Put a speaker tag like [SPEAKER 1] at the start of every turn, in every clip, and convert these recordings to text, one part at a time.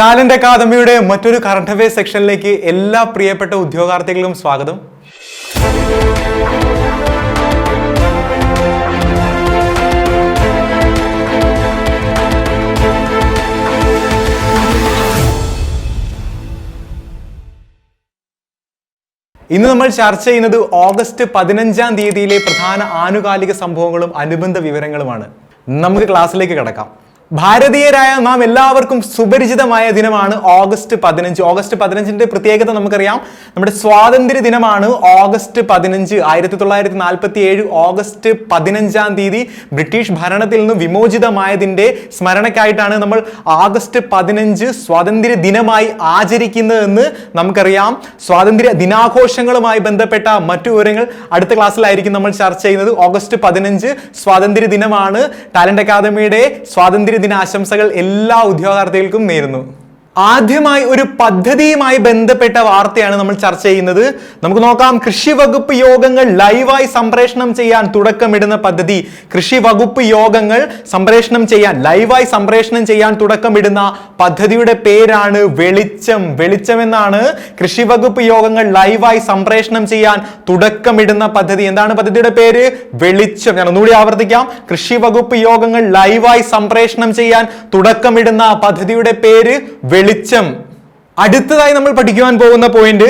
[SPEAKER 1] Talent അക്കാദമിയുടെ മറ്റൊരു current affair സെക്ഷനിലേക്ക് എല്ലാ പ്രിയപ്പെട്ട ഉദ്യോഗാർത്ഥികൾക്കും സ്വാഗതം. ഇന്ന് നമ്മൾ ചർച്ച ചെയ്യുന്നത് ഓഗസ്റ്റ് പതിനഞ്ചാം തീയതിയിലെ പ്രധാന ആനുകാലിക സംഭവങ്ങളും അനുബന്ധ വിവരങ്ങളുമാണ്. നമുക്ക് ക്ലാസ്സിലേക്ക് കിടക്കാം. ഭാരതീയരായ നാം എല്ലാവർക്കും സുപരിചിതമായ ദിനമാണ് ഓഗസ്റ്റ് പതിനഞ്ച്. ഓഗസ്റ്റ് പതിനഞ്ചിന്റെ പ്രത്യേകത നമുക്കറിയാം. നമ്മുടെ സ്വാതന്ത്ര്യ ദിനമാണ് ഓഗസ്റ്റ് പതിനഞ്ച്. ആയിരത്തി തൊള്ളായിരത്തി നാൽപ്പത്തി ഏഴ് ഓഗസ്റ്റ് പതിനഞ്ചാം തീയതി ബ്രിട്ടീഷ് ഭരണത്തിൽ നിന്ന് വിമോചിതമായതിന്റെ സ്മരണയ്ക്കായിട്ടാണ് നമ്മൾ ആഗസ്റ്റ് പതിനഞ്ച് സ്വാതന്ത്ര്യ ദിനമായി ആചരിക്കുന്നതെന്ന് നമുക്കറിയാം. സ്വാതന്ത്ര്യ ദിനാഘോഷങ്ങളുമായി ബന്ധപ്പെട്ട മറ്റു വിവരങ്ങൾ അടുത്ത ക്ലാസ്സിലായിരിക്കും നമ്മൾ ചർച്ച ചെയ്യുന്നത്. ഓഗസ്റ്റ് പതിനഞ്ച് സ്വാതന്ത്ര്യ ദിനമാണ്. ടാലന്റ് അക്കാദമിയുടെ സ്വാതന്ത്ര്യ ദിന ആശംസകൾ എല്ലാ ഉദ്യോഗാർത്ഥികൾക്കും നേരുന്നു. ആദ്യമായി ഒരു പദ്ധതിയുമായി ബന്ധപ്പെട്ട വാർത്തയാണ് നമ്മൾ ചർച്ച ചെയ്യുന്നത്. നമുക്ക് നോക്കാം. കൃഷി വകുപ്പ് യോഗങ്ങൾ ലൈവായി സംപ്രേഷണം ചെയ്യാൻ തുടക്കമിടുന്ന പദ്ധതി. കൃഷി വകുപ്പ് യോഗങ്ങൾ സംപ്രേഷണം ചെയ്യാൻ ലൈവായി സംപ്രേഷണം ചെയ്യാൻ തുടക്കമിടുന്ന പദ്ധതിയുടെ പേരാണ് വെളിച്ചം. വെളിച്ചം എന്നാണ് കൃഷി വകുപ്പ് യോഗങ്ങൾ ലൈവായി സംപ്രേഷണം ചെയ്യാൻ തുടക്കമിടുന്ന പദ്ധതി. എന്താണ് പദ്ധതിയുടെ പേര്? വെളിച്ചം. ഞാൻ ഒന്നുകൂടി ആവർത്തിക്കാം. കൃഷി വകുപ്പ് യോഗങ്ങൾ ലൈവായി സംപ്രേഷണം ചെയ്യാൻ തുടക്കമിടുന്ന പദ്ധതിയുടെ പേര് വെളിച്ചം അടുത്തതായി നമ്മൾ പഠിക്കുവാൻ പോകുന്ന പോയിന്റ്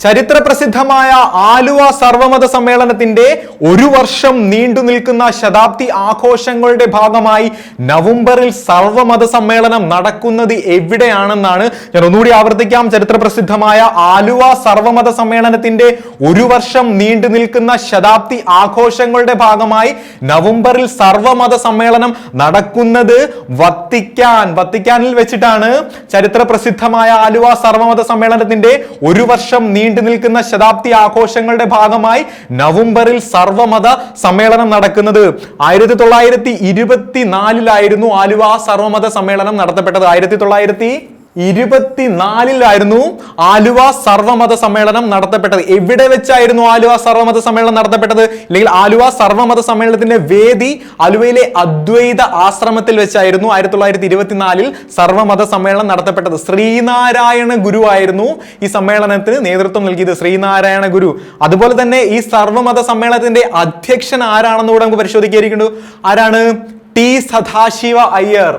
[SPEAKER 1] ചരിത്ര പ്രസിദ്ധമായ ആലുവ സർവമത സമ്മേളനത്തിന്റെ ഒരു വർഷം നീണ്ടു നിൽക്കുന്ന ശതാബ്ദി ആഘോഷങ്ങളുടെ ഭാഗമായി നവംബറിൽ സർവമത സമ്മേളനം നടക്കുന്നത് എവിടെയാണെന്നാണ് ഞാൻ ഒന്നുകൂടി ആവർത്തിക്കാം. ചരിത്ര പ്രസിദ്ധമായ ആലുവ സർവമത സമ്മേളനത്തിന്റെ ഒരു വർഷം നീണ്ടു നിൽക്കുന്ന ശതാബ്ദി ആഘോഷങ്ങളുടെ ഭാഗമായി നവംബറിൽ സർവമത സമ്മേളനം നടക്കുന്നത് വത്തിക്കാൻ. വത്തിക്കാനിൽ വെച്ചിട്ടാണ് ചരിത്ര പ്രസിദ്ധമായ ആലുവ സർവമത സമ്മേളനത്തിന്റെ ഒരു വർഷം നിൽക്കുന്ന ശതാബ്ദി ആഘോഷങ്ങളുടെ ഭാഗമായി നവംബറിൽ സർവമത സമ്മേളനം നടക്കുന്നത്. ആയിരത്തി തൊള്ളായിരത്തി ഇരുപത്തിനാലിലായിരുന്നു ആലുവ സർവമത സമ്മേളനം നടത്തപ്പെട്ടത്. ആയിരത്തി തൊള്ളായിരത്തി ഇരുപത്തിനാലിലായിരുന്നു ആലുവ സർവമത സമ്മേളനം നടത്തപ്പെട്ടത്. എവിടെ വെച്ചായിരുന്നു ആലുവ സർവമത സമ്മേളനം നടത്തപ്പെട്ടത്? അല്ലെങ്കിൽ ആലുവ സർവമത സമ്മേളനത്തിന്റെ വേദി ആലുവയിലെ അദ്വൈത ആശ്രമത്തിൽ വെച്ചായിരുന്നു ആയിരത്തി തൊള്ളായിരത്തി ഇരുപത്തിനാലിൽ സർവമത സമ്മേളനം നടത്തപ്പെട്ടത്. ശ്രീനാരായണ ഗുരു ആയിരുന്നു ഈ സമ്മേളനത്തിന് നേതൃത്വം നൽകിയത്. ശ്രീനാരായണ ഗുരു. അതുപോലെ തന്നെ ഈ സർവമത സമ്മേളനത്തിന്റെ അധ്യക്ഷൻ ആരാണെന്ന് കൂടെ നമുക്ക് പരിശോധിക്കായിരിക്കുന്നു ആരാണ്? ടി സദാശിവ അയ്യർ.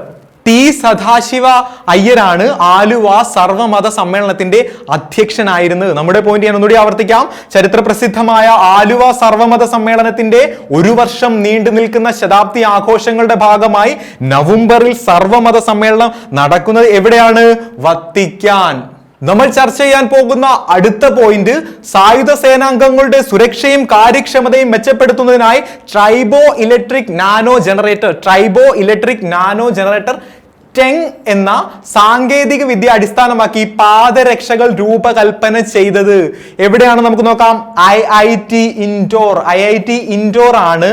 [SPEAKER 1] ടി സദാശിവ അയ്യരാണ് ആലുവ സർവമത സമ്മേളനത്തിന്റെ അധ്യക്ഷനായിരുന്നത്. നമ്മുടെ പോയിന്റ് ഞാൻ ഒന്നുകൂടി ആവർത്തിക്കാം. ചരിത്ര പ്രസിദ്ധമായ ആലുവ സർവമത സമ്മേളനത്തിന്റെ ഒരു വർഷം നീണ്ടു നിൽക്കുന്ന ശതാബ്ദി ആഘോഷങ്ങളുടെ ഭാഗമായി നവംബറിൽ സർവമത സമ്മേളനം നടക്കുന്നത് എവിടെയാണ്? വത്തിക്കാൻ. നമ്മൾ ചർച്ച ചെയ്യാൻ പോകുന്ന അടുത്ത പോയിന്റ് സായുധ സേനാംഗങ്ങളുടെ സുരക്ഷയും കാര്യക്ഷമതയും മെച്ചപ്പെടുത്തുന്നതിനായി triboelectric nanogenerator triboelectric nanogenerator TENG എന്ന സാങ്കേതിക വിദ്യ അടിസ്ഥാനമാക്കി പാദരക്ഷകൾ രൂപകൽപ്പന ചെയ്തത്. എവിടെയാണ് നമുക്ക് നോക്കാം? I I T Indore. I I T Indore ആണ്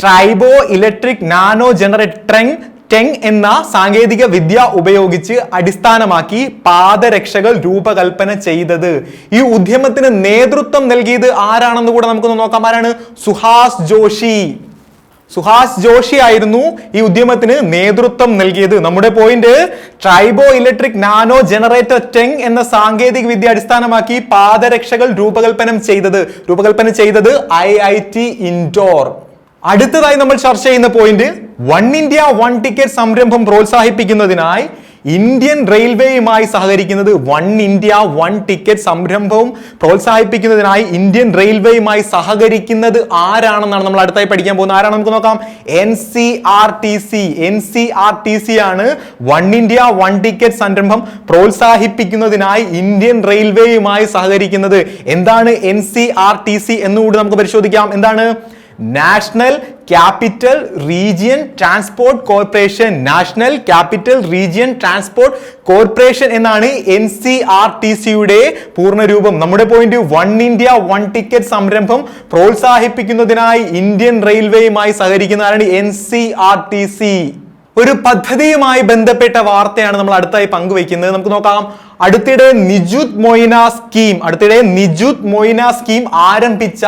[SPEAKER 1] ട്രൈബോ electric nano generator TENG TENG എന്ന സാങ്കേതിക വിദ്യ ഉപയോഗിച്ച് അടിസ്ഥാനമാക്കി പാദരക്ഷകൾ രൂപകൽപ്പന ചെയ്തത്. ഈ ഉദ്യമത്തിന് നേതൃത്വം നൽകിയത് ആരാണെന്ന് കൂടെ നമുക്കൊന്ന് നോക്കാം. ആരാണ്? സുഹാസ് ജോഷി. സുഹാസ് ജോഷി ആയിരുന്നു ഈ ഉദ്യമത്തിന് നേതൃത്വം നൽകിയത്. നമ്മുടെ point ട്രൈബോ electric nano generator TENG എന്ന സാങ്കേതിക വിദ്യ അടിസ്ഥാനമാക്കി പാദരക്ഷകൾ രൂപകൽപ്പന ചെയ്തത്. രൂപകൽപ്പന ചെയ്തത് ഐ ഐ ടി ഇൻഡോർ. അടുത്തതായി നമ്മൾ ചർച്ച ചെയ്യുന്ന point one India one ticket സംരംഭം പ്രോത്സാഹിപ്പിക്കുന്നതിനായി ഇന്ത്യൻ റെയിൽവേയുമായി സഹകരിക്കുന്നത് വൺ ഇന്ത്യ വൺ ടിക്കറ്റ് സംരംഭവും പ്രോത്സാഹിപ്പിക്കുന്നതിനായി ഇന്ത്യൻ റെയിൽവേയുമായി സഹകരിക്കുന്നത് ആരാണെന്നാണ് നമ്മൾ അടുത്തായി പഠിക്കാൻ പോകുന്നത്? ആരാണ് നമുക്ക് നോക്കാം. N C R T C N C R T C ആണ് വൺ ഇന്ത്യ വൺ ടിക്കറ്റ് സംരംഭം പ്രോത്സാഹിപ്പിക്കുന്നതിനായി ഇന്ത്യൻ റെയിൽവേയുമായി സഹകരിക്കുന്നത്. എന്താണ് N C R T C എന്നുകൂടി നമുക്ക് പരിശോധിക്കാം. എന്താണ്? National capital region transport corporation. National capital region transport corporation എന്നാണ് എൻ സി ആർ ടി സിയുടെ പൂർണരൂപം. നമ്മുടെ point one India one ticket സംരംഭം പ്രോത്സാഹിപ്പിക്കുന്നതിനായി ഇന്ത്യൻ റെയിൽവേയുമായി സഹകരിക്കുന്നതാണ് N C R T C. ഒരു പദ്ധതിയുമായി ബന്ധപ്പെട്ട വാർത്തയാണ് നമ്മൾ അടുത്തായി പങ്കുവയ്ക്കുന്നത്. നമുക്ക് നോക്കാം. അടുത്തിടെ നിജുത് മൊയ്ന സ്കീം അടുത്തിടെ നിജുത് മൊയ്ന സ്കീം ആരംഭിച്ച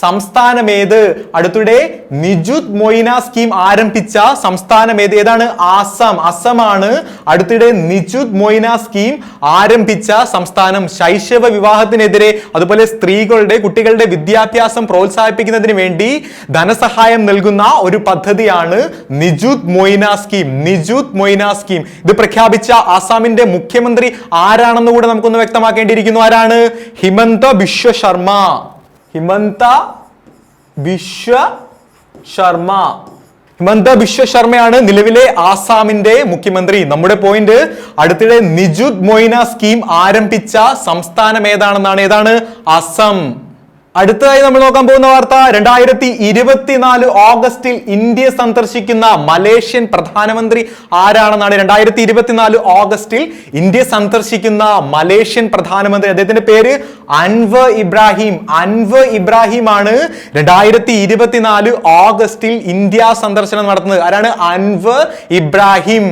[SPEAKER 1] സംസ്ഥാനം ഏത് അടുത്തിടെ നിജുത് മൊയ്ന സ്കീം ആരംഭിച്ച സംസ്ഥാനമേത്? ഏതാണ്? ആസാം. അസമാണ് അടുത്തിടെ നിജുത് മൊയ്ന സ്കീം ആരംഭിച്ച സംസ്ഥാനം. ശൈശവ വിവാഹത്തിനെതിരെ അതുപോലെ സ്ത്രീകളുടെ കുട്ടികളുടെ വിദ്യാഭ്യാസം പ്രോത്സാഹിപ്പിക്കുന്നതിന് വേണ്ടി ധനസഹായം നൽകുന്ന ഒരു പദ്ധതിയാണ് നിജുത് മൊയ്ന സ്കീം. നിജുത് മൊയ്ന സ്കീം. ഇത് പ്രഖ്യാപിച്ച ആസാമിന്റെ മുഖ്യമന്ത്രി ആരാണെന്ന് കൂടെ നമുക്കൊന്ന് വ്യക്തമാക്കേണ്ടിയിരിക്കുന്നു. ആരാണ്? ഹിമന്ത ബിശ്വ ശർമ്മ. ഹിമന്ത ബിശ്വ ശർമ്മ. ഹിമന്ത ബിശ്വ ശർമ്മയാണ് നിലവിലെ ആസാമിന്റെ മുഖ്യമന്ത്രി. നമ്മുടെ പോയിന്റ് അടുത്തിടെ നിജുദ് മൊയ്ന സ്കീം ആരംഭിച്ച സംസ്ഥാനം ഏതാണെന്നാണ്? ഏതാണ്? അസം. അടുത്തതായി നമ്മൾ നോക്കാൻ പോകുന്ന വാർത്ത രണ്ടായിരത്തി ഇരുപത്തിനാല് ഓഗസ്റ്റിൽ ഇന്ത്യ സന്ദർശിക്കുന്ന മലേഷ്യൻ പ്രധാനമന്ത്രി ആരാണെന്നാണ് രണ്ടായിരത്തി ഇരുപത്തിനാല് ഓഗസ്റ്റിൽ ഇന്ത്യ സന്ദർശിക്കുന്ന മലേഷ്യൻ പ്രധാനമന്ത്രി അദ്ദേഹത്തിന്റെ പേര് അൻവർ ഇബ്രാഹിം. അൻവർ ഇബ്രാഹിം ആണ് രണ്ടായിരത്തി ഇരുപത്തിനാല് ഓഗസ്റ്റിൽ ഇന്ത്യ സന്ദർശനം നടത്തുന്നത്. ആരാണ്? അൻവർ ഇബ്രാഹിം.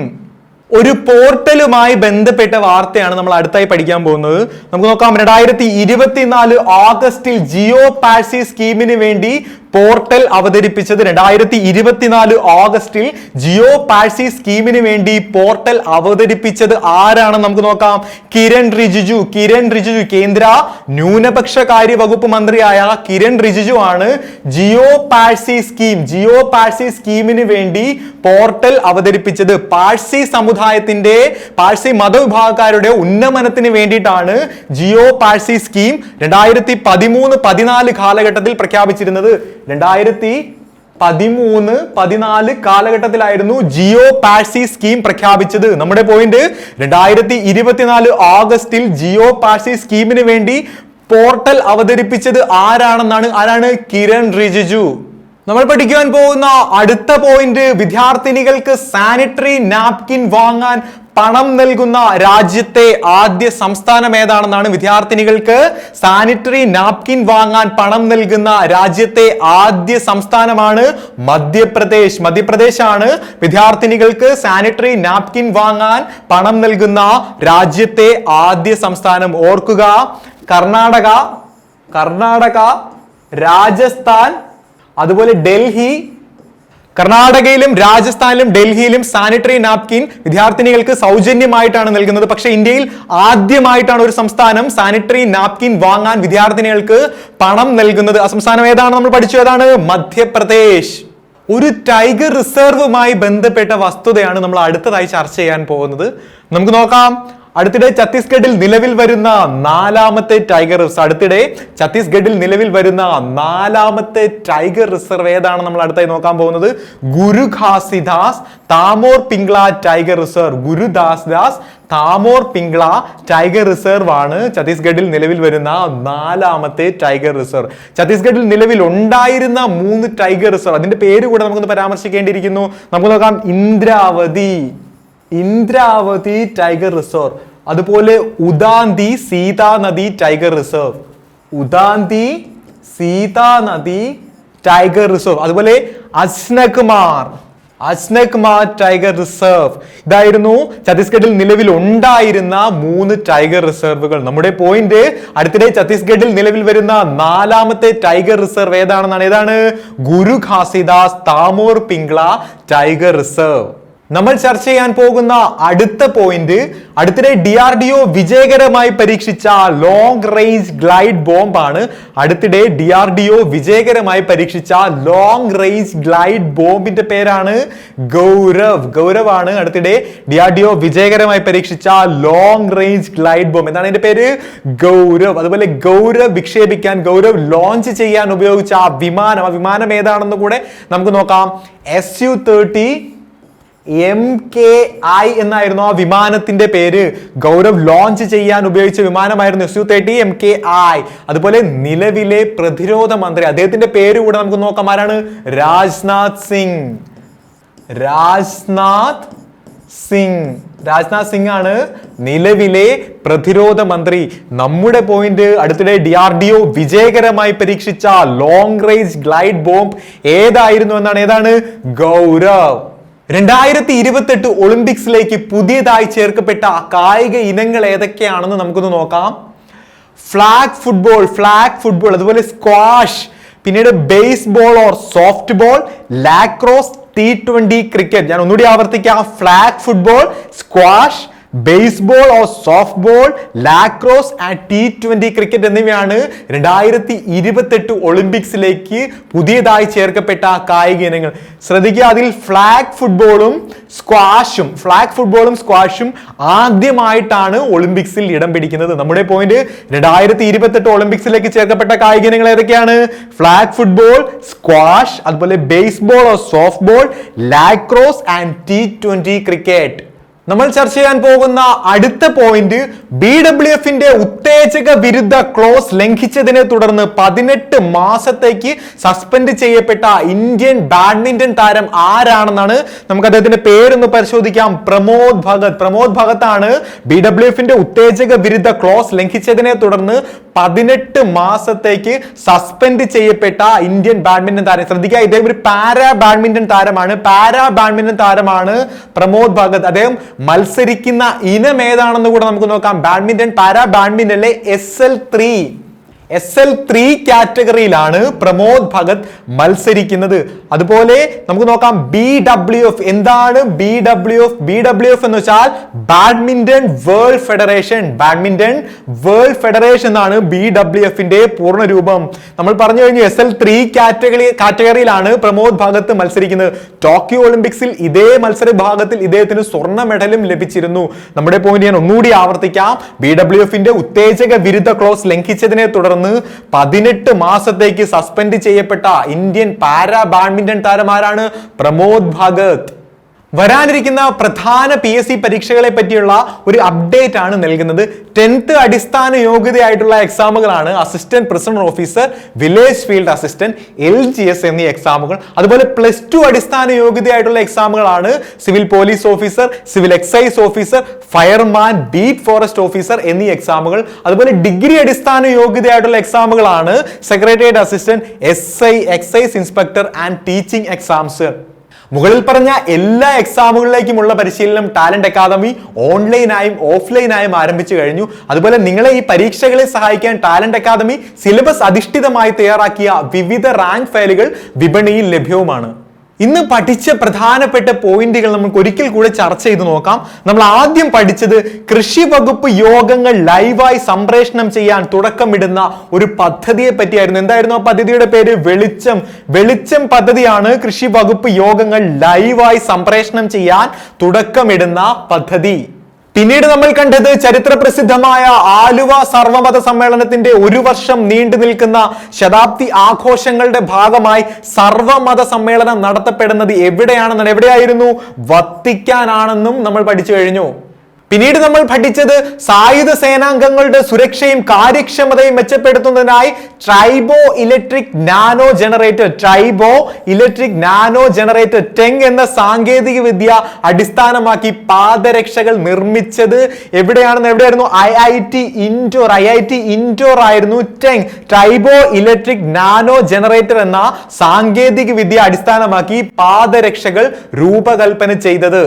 [SPEAKER 1] ഒരു പോർട്ടലുമായി ബന്ധപ്പെട്ട വാർത്തയാണ് നമ്മൾ അടുത്തായി പഠിക്കാൻ പോകുന്നത്. നമുക്ക് നോക്കാം രണ്ടായിരത്തി ഇരുപത്തിനാല് ഓഗസ്റ്റിൽ ജിയോ പാഴ്സി സ്കീമിന് വേണ്ടി പോർട്ടൽ അവതരിപ്പിച്ചത് രണ്ടായിരത്തി ഇരുപത്തിനാല് ഓഗസ്റ്റിൽ ജിയോ പാഴ്സി സ്കീമിന് വേണ്ടി പോർട്ടൽ അവതരിപ്പിച്ചത് ആരാണെന്ന് നമുക്ക് നോക്കാം. കിരൺ റിജിജു. കിരൺ റിജിജു കേന്ദ്ര ന്യൂനപക്ഷ കാര്യ വകുപ്പ് മന്ത്രിയായ കിരൺ റിജിജു ആണ് ജിയോ പാഴ്സി സ്കീം ജിയോ പാഴ്സി സ്കീമിന് വേണ്ടി പോർട്ടൽ അവതരിപ്പിച്ചത്. പാഴ്സി സമുദായത്തിന്റെ പാഴ്സി മതവിഭാഗക്കാരുടെ ഉന്നമനത്തിന് വേണ്ടിയിട്ടാണ് ജിയോ പാഴ്സി സ്കീം രണ്ടായിരത്തി പതിമൂന്ന് പതിനാല് കാലഘട്ടത്തിൽ പ്രഖ്യാപിച്ചിരുന്നത്. രണ്ടായിരത്തി പതിമൂന്ന് പതിനാല് കാലഘട്ടത്തിലായിരുന്നു ജിയോ പാഴ്സി സ്കീം പ്രഖ്യാപിച്ചത്. നമ്മുടെ പോയിന്റ് രണ്ടായിരത്തി ഇരുപത്തിനാല് ഓഗസ്റ്റിൽ ജിയോ പാഴ്സി സ്കീമിന് വേണ്ടി പോർട്ടൽ അവതരിപ്പിച്ചത് ആരാണെന്നാണ്? ആരാണ്? കിരൺ റിജിജു. നമ്മൾ പഠിക്കുവാൻ പോകുന്ന അടുത്ത പോയിന്റ് വിദ്യാർത്ഥിനികൾക്ക് സാനിറ്ററി നാപ്കിൻ വാങ്ങാൻ പണം നൽകുന്ന രാജ്യത്തെ ആദ്യ സംസ്ഥാനം ഏതാണെന്നാണ് വിദ്യാർത്ഥിനികൾക്ക് സാനിറ്ററി നാപ്കിൻ വാങ്ങാൻ പണം നൽകുന്ന രാജ്യത്തെ ആദ്യ സംസ്ഥാനമാണ് മധ്യപ്രദേശ്. മധ്യപ്രദേശ് ആണ് വിദ്യാർത്ഥിനികൾക്ക് സാനിറ്ററി നാപ്കിൻ വാങ്ങാൻ പണം നൽകുന്ന രാജ്യത്തെ ആദ്യ സംസ്ഥാനം. ഓർക്കുക കർണാടക കർണാടക രാജസ്ഥാൻ അതുപോലെ ഡൽഹി കർണാടകയിലും രാജസ്ഥാനിലും ഡൽഹിയിലും സാനിറ്ററി നാപ്കിൻ വിദ്യാർത്ഥിനികൾക്ക് സൗജന്യമായിട്ടാണ് നൽകുന്നത്. പക്ഷേ ഇന്ത്യയിൽ ആദ്യമായിട്ടാണ് ഒരു സംസ്ഥാനം സാനിറ്ററി നാപ്കിൻ വാങ്ങാൻ വിദ്യാർത്ഥിനികൾക്ക് പണം നൽകുന്നത്. ആ സംസ്ഥാനം ഏതാണ്? നമ്മൾ പഠിച്ചു. ഏതാണ്? മധ്യപ്രദേശ്. ഒരു ടൈഗർ റിസർവുമായി ബന്ധപ്പെട്ട വസ്തുതയാണ് നമ്മൾ അടുത്തതായി ചർച്ച ചെയ്യാൻ പോകുന്നത്. നമുക്ക് നോക്കാം. അടുത്തിടെ ഛത്തീസ്ഗഡിൽ നിലവിൽ വരുന്ന നാലാമത്തെ ടൈഗർ റിസർവ്. അടുത്തിടെ ഛത്തീസ്ഗഡിൽ നിലവിൽ വരുന്ന നാലാമത്തെ ടൈഗർ റിസർവ് ഏതാണ് നമ്മൾ അടുത്തായി നോക്കാൻ പോകുന്നത്? Guru Ghasidas Tamor Pingla tiger reserve. Gurudas Das Tamor Pingla tiger reserve ആണ് ഛത്തീസ്ഗഡിൽ നിലവിൽ വരുന്ന നാലാമത്തെ ടൈഗർ റിസർവ്. ഛത്തീസ്ഗഡിൽ നിലവിൽ ഉണ്ടായിരുന്ന മൂന്ന് ടൈഗർ റിസർവ്. അതിന്റെ പേര് കൂടെ നമുക്കൊന്ന് പരാമർശിക്കേണ്ടിയിരിക്കുന്നു. നമുക്ക് നോക്കാം. ഇന്ദ്രാവതി. Indravati tiger reserve. അതുപോലെ ഉദാന്തി സീതാ നദി ടൈഗർ റിസർവ്. ഉദാന്തി സീതാ നദി ടൈഗർ റിസർവ്. അതുപോലെ അസ്നകുമാർ അസ്നകുമാർ ടൈഗർ റിസർവ്. ഇതായിരുന്നു ഛത്തീസ്ഗഡിൽ നിലവിൽ ഉണ്ടായിരുന്ന മൂന്ന് ടൈഗർ റിസർവുകൾ. നമ്മുടെ പോയിന്റ് അടുത്തിടെ ഛത്തീസ്ഗഡിൽ നിലവിൽ വരുന്ന നാലാമത്തെ ടൈഗർ റിസർവ് ഏതാണെന്നാണ്? ഏതാണ്? Guru Ghasidas Tamor Pingla tiger reserve. നമ്മൾ ചർച്ച ചെയ്യാൻ പോകുന്ന അടുത്ത പോയിന്റ് അടുത്തിടെ ഡി ആർ ഡി ഒ വിജയകരമായി പരീക്ഷിച്ച ലോങ് റേഞ്ച് ഗ്ലൈഡ് ബോംബ് ആണ്. അടുത്തിടെ ഡി ആർ ഡി ഒ വിജയകരമായി പരീക്ഷിച്ച ലോങ് റേഞ്ച് ഗ്ലൈഡ് ബോംബിന്റെ പേരാണ് ഗൗരവ്. ഗൗരവ് ആണ് അടുത്തിടെ ഡി ആർ ഡി ഒ വിജയകരമായി പരീക്ഷിച്ച ലോങ് റേഞ്ച് ഗ്ലൈഡ് ബോംബ് എന്താണ് അതിന്റെ പേര്? ഗൗരവ്. അതുപോലെ ഗൗരവ് വിക്ഷേപിക്കാൻ ഗൗരവ് ലോഞ്ച് ചെയ്യാൻ ഉപയോഗിച്ച ആ വിമാനം. ആ വിമാനം ഏതാണെന്ന് കൂടെ നമുക്ക് നോക്കാം. S U thirty M K I എന്നായിരുന്നു ആ വിമാനത്തിന്റെ പേര്. ഗൗരവ് ലോഞ്ച് ചെയ്യാൻ ഉപയോഗിച്ച വിമാനമായിരുന്നു S U thirty M K I അതുപോലെ നിലവിലെ പ്രതിരോധ മന്ത്രി അദ്ദേഹത്തിന്റെ പേര് കൂടെ നമുക്ക് നോക്കാം. ആരാണ്? രാജ്നാഥ് സിംഗ്. രാജ്നാഥ് സിംഗ്. രാജ്നാഥ് സിംഗ് ആണ് നിലവിലെ പ്രതിരോധ മന്ത്രി. നമ്മുടെ പോയിന്റ് അടുത്തിടെ ഡി ആർ ഡി ഒ വിജയകരമായി പരീക്ഷിച്ച ലോങ് റേഞ്ച് ഗ്ലൈഡ് ബോംബ് ഏതായിരുന്നു എന്നാണ്? ഏതാണ്? ഗൗരവ്. രണ്ടായിരത്തി ഇരുപത്തെട്ട് ഒളിമ്പിക്സിലേക്ക് പുതിയതായി ചേർക്കപ്പെട്ട കായിക ഇനങ്ങൾ ഏതൊക്കെയാണെന്ന് നമുക്കൊന്ന് നോക്കാം. ഫ്ലാഗ് ഫുട്ബോൾ ഫ്ലാഗ് ഫുട്ബോൾ അതുപോലെ സ്ക്വാഷ് പിന്നീട് baseball or softball lacrosse T twenty cricket. ഞാൻ ഒന്നുകൂടി ആവർത്തിക്കാം. Flag football squash baseball or softball lacrosse and T twenty cricket എന്നിവയാണ് രണ്ടായിരത്തി ഇരുപത്തെട്ട് ഒളിമ്പിക്സിലേക്ക് പുതിയതായി ചേർക്കപ്പെട്ട കായിക ഇനങ്ങൾ. ശ്രദ്ധിക്കുക അതിൽ ഫ്ലാഗ് ഫുട്ബോളും സ്ക്വാഷും ഫ്ലാഗ് ഫുട്ബോളും സ്ക്വാഷും ആദ്യമായിട്ടാണ് ഒളിമ്പിക്സിൽ ഇടം പിടിക്കുന്നത്. നമ്മുടെ പോയിന്റ് രണ്ടായിരത്തി ഇരുപത്തെട്ട് ഒളിമ്പിക്സിലേക്ക് ചേർക്കപ്പെട്ട കായിക ഇനങ്ങൾ ഏതൊക്കെയാണ്? ഫ്ലാഗ് ഫുട്ബോൾ സ്ക്വാഷ് അതുപോലെ baseball or softball lacrosse and T twenty cricket നമ്മൾ ചർച്ച ചെയ്യാൻ പോകുന്ന അടുത്ത പോയിന്റ് ബി ഡബ്ല്യു എഫിന്റെ ഉത്തേജക വിരുദ്ധ ക്ലോസ് ലംഘിച്ചതിനെ തുടർന്ന് പതിനെട്ട് മാസത്തേക്ക് സസ്പെൻഡ് ചെയ്യപ്പെട്ട ഇന്ത്യൻ ബാഡ്മിന്റൺ താരം ആരാണെന്നാണ് നമുക്ക് അദ്ദേഹത്തിന്റെ പേരൊന്ന് പരിശോധിക്കാം. പ്രമോദ് ഭഗത്. പ്രമോദ് ഭഗത്താണ് ബി ഡബ്ല്യു എഫിന്റെ ഉത്തേജക വിരുദ്ധ ക്ലോസ് ലംഘിച്ചതിനെ തുടർന്ന് പതിനെട്ട് മാസത്തേക്ക് സസ്പെൻഡ് ചെയ്യപ്പെട്ട ഇന്ത്യൻ ബാഡ്മിന്റൺ താരം. ശ്രദ്ധിക്കുക ഇദ്ദേഹം ഒരു പാരാ ബാഡ്മിന്റൺ താരമാണ്. പാരാ ബാഡ്മിന്റൺ താരമാണ് പ്രമോദ് ഭഗത് അദ്ദേഹം മത്സരിക്കുന്ന ഇനം ഏതാണെന്ന് കൂടെ നമുക്ക് നോക്കാം. Badminton para ബാഡ്മിന്റണിലെ S L three S L three കാറ്റഗറിയിലാണ് Pramod Bhagat മത്സരിക്കുന്നത്. അതുപോലെ നമുക്ക് നോക്കാം ബി ഡബ്ല്യു എഫ് എന്താണ്? B W F B W F എന്ന് വെച്ചാൽ badminton world federation badminton world federation എന്നാണ് ബി ഡബ്ല്യു എഫിന്റെ പൂർണ രൂപം. നമ്മൾ പറഞ്ഞു കഴിഞ്ഞു എസ് എൽ ത്രീ കാറ്റഗറി കാറ്റഗറിയിലാണ് പ്രമോദ് ഭഗത് മത്സരിക്കുന്നത്. ടോക്കിയോ ഒളിമ്പിക്സിൽ ഇതേ മത്സര ഭാഗത്തിൽ ഇദ്ദേഹത്തിന് സ്വർണ മെഡലും ലഭിച്ചിരുന്നു. നമ്മുടെ പോയിന്റ് ഞാൻ ഒന്നുകൂടി ആവർത്തിക്കാം. ബി ഡബ്ല്യു എഫിന്റെ ഉത്തേജക വിരുദ്ധ ക്ലോസ് ലംഘിച്ചതിനെ തുടർന്ന് പതിനെട്ട് മാസത്തേക്ക് സസ്പെൻഡ് ചെയ്യപ്പെട്ട ഇന്ത്യൻ പാരാ ബാഡ്മിന്റൺ താരമാരാണ് പ്രമോദ് ഭഗത് വരാനിരിക്കുന്ന പ്രധാന പി എസ് സി പരീക്ഷകളെ പറ്റിയുള്ള ഒരു അപ്ഡേറ്റ് ആണ് നൽകുന്നത്. ടെൻത്ത് അടിസ്ഥാന യോഗ്യതയായിട്ടുള്ള എക്സാമുകളാണ് assistant prisoner officer village field assistant L G S എന്നീ എക്സാമുകൾ അതുപോലെ പ്ലസ് ടു അടിസ്ഥാന യോഗ്യതയായിട്ടുള്ള എക്സാമുകളാണ് civil police officer civil excise officer fireman beat forest officer എന്നീ എക്സാമുകൾ അതുപോലെ ഡിഗ്രി അടിസ്ഥാന യോഗ്യതയായിട്ടുള്ള എക്സാമുകളാണ് secretariat assistant S I excise inspector and teaching exams മുകളിൽ പറഞ്ഞ എല്ലാ എക്സാമുകളിലേക്കുമുള്ള പരിശീലനം ടാലന്റ് അക്കാദമി ഓൺലൈനായും ഓഫ്ലൈനായും ആരംഭിച്ചു കഴിഞ്ഞു. അതുപോലെ നിങ്ങളെ ഈ പരീക്ഷകളെ സഹായിക്കാൻ ടാലന്റ് അക്കാദമി സിലബസ് അധിഷ്ഠിതമായി തയ്യാറാക്കിയ വിവിധ റാങ്ക് ഫയലുകൾ വിപണിയിൽ ലഭ്യവുമാണ്. ഇന്ന് പഠിച്ച പ്രധാനപ്പെട്ട പോയിന്റുകൾ നമുക്ക് ഒരിക്കൽ കൂടെ ചർച്ച ചെയ്ത് നോക്കാം. നമ്മൾ ആദ്യം പഠിച്ചത് കൃഷി വകുപ്പ് യോഗങ്ങൾ ലൈവായി സംപ്രേഷണം ചെയ്യാൻ തുടക്കമിടുന്ന ഒരു പദ്ധതിയെ പറ്റിയായിരുന്നു. എന്തായിരുന്നു ആ പദ്ധതിയുടെ പേര്? വെളിച്ചം. വെളിച്ചം പദ്ധതിയാണ് കൃഷി വകുപ്പ് യോഗങ്ങൾ ലൈവായി സംപ്രേഷണം ചെയ്യാൻ തുടക്കമിടുന്ന പദ്ധതി. പിന്നീട് നമ്മൾ കണ്ടത് ചരിത്ര പ്രസിദ്ധമായ ആലുവ സർവമത സമ്മേളനത്തിന്റെ ഒരു വർഷം നീണ്ടു നിൽക്കുന്ന ശതാബ്ദി ആഘോഷങ്ങളുടെ ഭാഗമായി സർവമത സമ്മേളനം നടത്തപ്പെടുന്നത് എവിടെയാണെന്നാണ് എവിടെയായിരുന്നു? വത്തിക്കാനാണെന്നും നമ്മൾ പഠിച്ചു കഴിഞ്ഞു. പിന്നീട് നമ്മൾ പഠിച്ചത് സായുധ സേനാംഗങ്ങളുടെ സുരക്ഷയും കാര്യക്ഷമതയും മെച്ചപ്പെടുത്തുന്നതിനായി triboelectric nanogenerator triboelectric nanogenerator TENG എന്ന സാങ്കേതിക വിദ്യ അടിസ്ഥാനമാക്കി പാദരക്ഷകൾ നിർമ്മിച്ചത് എവിടെയാണെന്ന് എവിടെയായിരുന്നു? I I T Indore I I T Indore ആയിരുന്നു ടെങ്. ട്രൈബോ ഇലക്ട്രിക് നാനോ ജനറേറ്റർ എന്ന സാങ്കേതിക വിദ്യ അടിസ്ഥാനമാക്കി പാദരക്ഷകൾ രൂപകൽപ്പന ചെയ്തത്.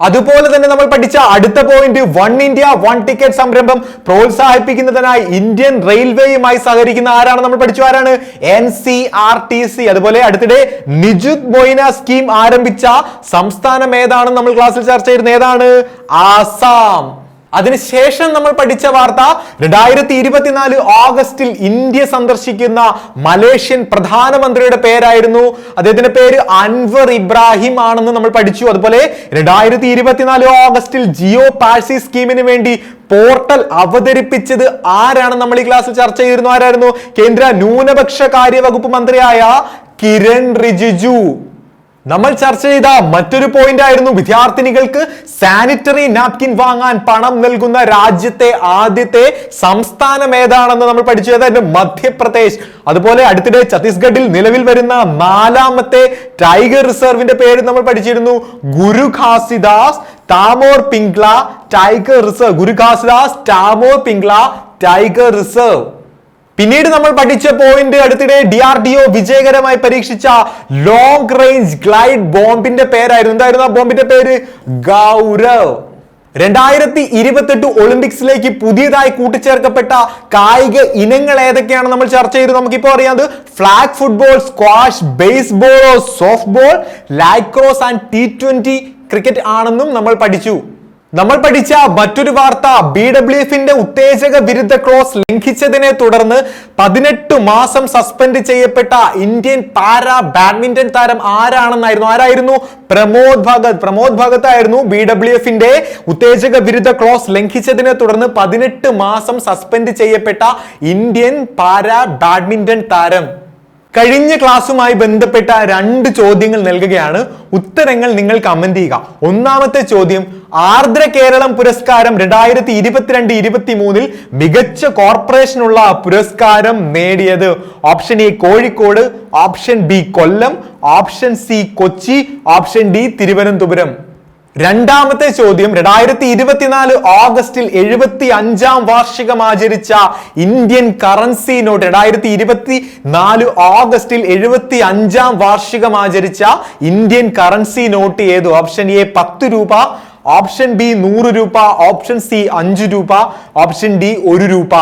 [SPEAKER 1] അതുപോലെ തന്നെ നമ്മൾ പഠിച്ച അടുത്ത point one India one ticket സംരംഭം പ്രോത്സാഹിപ്പിക്കുന്നതിനായി ഇന്ത്യൻ റെയിൽവേയുമായി സഹകരിക്കുന്ന ആരാണ് നമ്മൾ പഠിച്ചു? ആരാണ്? N C R T C അതുപോലെ അടുത്തിടെ നിജുത് മൊയ്ന സ്കീം ആരംഭിച്ച സംസ്ഥാനം ഏതാണെന്ന് നമ്മൾ ക്ലാസ്സിൽ ചർച്ച ചെയ്യുന്നത് ഏതാണ്? ആസാം. അതിനുശേഷം നമ്മൾ പഠിച്ച വാർത്ത രണ്ടായിരത്തി ഇരുപത്തിനാല് ഓഗസ്റ്റിൽ ഇന്ത്യ സന്ദർശിക്കുന്ന മലേഷ്യൻ പ്രധാനമന്ത്രിയുടെ പേരായിരുന്നു. അദ്ദേഹത്തിന്റെ പേര് അൻവർ ഇബ്രാഹിം ആണെന്ന് നമ്മൾ പഠിച്ചു. അതുപോലെ രണ്ടായിരത്തി ഇരുപത്തിനാല് ഓഗസ്റ്റിൽ ജിയോ പാഴ്സി സ്കീമിന് വേണ്ടി പോർട്ടൽ അവതരിപ്പിച്ചത് ആരാണ് നമ്മൾ ഈ ക്ലാസ്സിൽ ചർച്ച ചെയ്തിരുന്നു. ആരായിരുന്നു? കേന്ദ്ര ന്യൂനപക്ഷ കാര്യവകുപ്പ് മന്ത്രിയായ കിരൺ റിജിജു. നമ്മൾ ചർച്ച ചെയ്ത മറ്റൊരു പോയിന്റ് ആയിരുന്നു വിദ്യാർത്ഥിനികൾക്ക് സാനിറ്ററി നാപ്കിൻ വാങ്ങാൻ പണം നൽകുന്ന രാജ്യത്തെ ആദ്യത്തെ സംസ്ഥാനം ഏതാണെന്ന് നമ്മൾ പഠിച്ചു. അതായത് മധ്യപ്രദേശ്. അതുപോലെ അടുത്തിടെ ഛത്തീസ്ഗഡിൽ നിലവിൽ വരുന്ന നാലാമത്തെ ടൈഗർ റിസർവിന്റെ പേര് നമ്മൾ പഠിച്ചിരുന്നു. Guru Ghasidas Tamor Pingla tiger reserve Guru Ghasidas Tamor Pingla tiger reserve പിന്നീട് നമ്മൾ പഠിച്ച പോയിന്റ് അടുത്തിടെ ഡി ആർ ഡി ഒ വിജയകരമായി പരീക്ഷിച്ച ലോങ് റേഞ്ച് ഗ്ലൈഡ് ബോംബിന്റെ പേരായിരുന്നു. എന്തായിരുന്നു ആ ബോംബിന്റെ പേര്? ഗൗരവ്. രണ്ടായിരത്തി ഇരുപത്തെട്ട് ഒളിമ്പിക്സിലേക്ക് പുതിയതായി കൂട്ടിച്ചേർക്കപ്പെട്ട കായിക ഇനങ്ങൾ ഏതൊക്കെയാണ് നമ്മൾ ചർച്ച ചെയ്തു? നമുക്കിപ്പോൾ അറിയാം flag football squash baseball softball lacrosse and T twenty cricket ആണെന്നും നമ്മൾ പഠിച്ചു. നമ്മൾ പഠിച്ച മറ്റൊരു വാർത്ത ബി ഡബ്ല്യു എഫിന്റെ ഉത്തേജക വിരുദ്ധ ക്ലോസ് ലംഘിച്ചതിനെ തുടർന്ന് പതിനെട്ട് മാസം സസ്പെൻഡ് ചെയ്യപ്പെട്ട ഇന്ത്യൻ പാരാ ബാഡ്മിന്റൺ താരം ആരാണെന്നായിരുന്നു? ആരായിരുന്നു? പ്രമോദ് ഭഗത്. പ്രമോദ് ഭഗത് ആയിരുന്നു ബി ഡബ്ല്യു എഫിന്റെ ഉത്തേജക വിരുദ്ധ ക്ലോസ് ലംഘിച്ചതിനെ തുടർന്ന് പതിനെട്ട് മാസം സസ്പെൻഡ് ചെയ്യപ്പെട്ട ഇന്ത്യൻ പാരാ ബാഡ്മിന്റൺ താരം. കഴിഞ്ഞ ക്ലാസ്സുമായി ബന്ധപ്പെട്ട രണ്ട് ചോദ്യങ്ങൾ നൽകുകയാണ്. ഉത്തരങ്ങൾ നിങ്ങൾ കമന്റ് ചെയ്യുക. ഒന്നാമത്തെ ചോദ്യം ആർദ്ര കേരളം പുരസ്കാരം രണ്ടായിരത്തി ഇരുപത്തിരണ്ട് ഇരുപത്തി മൂന്നിൽ മികച്ച കോർപ്പറേഷനുള്ള പുരസ്കാരം നേടിയത്. Option A Kozhikode option B Kollam option C Kochi option D Thiruvananthapuram. രണ്ടാമത്തെ ചോദ്യം രണ്ടായിരത്തി ഇരുപത്തിനാല് ഓഗസ്റ്റിൽ എഴുപത്തി അഞ്ചാം വാർഷികം ആചരിച്ച ഇന്ത്യൻ കറൻസി നോട്ട് രണ്ടായിരത്തി ഇരുപത്തി നാല് ഓഗസ്റ്റിൽ എഴുപത്തി അഞ്ചാം വാർഷികം ആചരിച്ച ഇന്ത്യൻ കറൻസി നോട്ട് ഏത്? ഓപ്ഷൻ എ പത്ത് രൂപ ഓപ്ഷൻ ബി നൂറ് രൂപ ഓപ്ഷൻ സി അഞ്ച് രൂപ ഓപ്ഷൻ ഡി ഒരു രൂപ.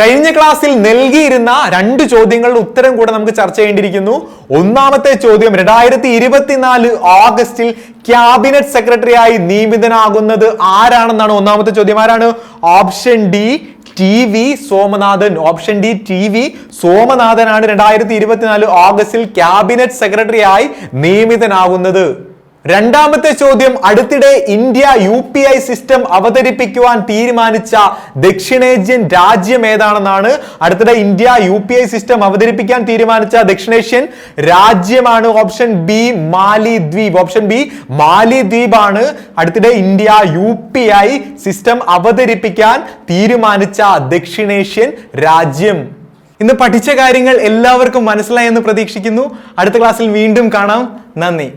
[SPEAKER 1] കഴിഞ്ഞ ക്ലാസ്സിൽ നൽകിയിരുന്ന രണ്ട് ചോദ്യങ്ങളുടെ ഉത്തരം കൂടെ നമുക്ക് ചർച്ച ചെയ്യേണ്ടിയിരിക്കുന്നു. ഒന്നാമത്തെ ചോദ്യം രണ്ടായിരത്തി ഇരുപത്തിനാല് ഓഗസ്റ്റിൽ ക്യാബിനറ്റ് സെക്രട്ടറിയായി നിയമിതനാകുന്നത് ആരാണെന്നാണ് ഒന്നാമത്തെ ചോദ്യം. ആരാണ്? Option D T V Somanathan. Option D T V സോമനാഥനാണ് രണ്ടായിരത്തി ഇരുപത്തിനാല് ഓഗസ്റ്റിൽ ക്യാബിനറ്റ് സെക്രട്ടറിയായി നിയമിതനാകുന്നത്. രണ്ടാമത്തെ ചോദ്യം അടുത്തിടെ India U P I system അവതരിപ്പിക്കുവാൻ തീരുമാനിച്ച ദക്ഷിണേഷ്യൻ രാജ്യം ഏതാണെന്നാണ് അടുത്തിടെ India U P I system അവതരിപ്പിക്കാൻ തീരുമാനിച്ച ദക്ഷിണേഷ്യൻ രാജ്യമാണ് ഓപ്ഷൻ ബി മാലി ദ്വീപ് ഓപ്ഷൻ ബി മാലിദ്വീപ് ആണ് അടുത്തിടെ India U P I system അവതരിപ്പിക്കാൻ തീരുമാനിച്ച ദക്ഷിണേഷ്യൻ രാജ്യം. ഇന്ന് പഠിച്ച കാര്യങ്ങൾ എല്ലാവർക്കും മനസ്സിലായെന്ന് പ്രതീക്ഷിക്കുന്നു. അടുത്ത ക്ലാസ്സിൽ വീണ്ടും കാണാം. നന്ദി.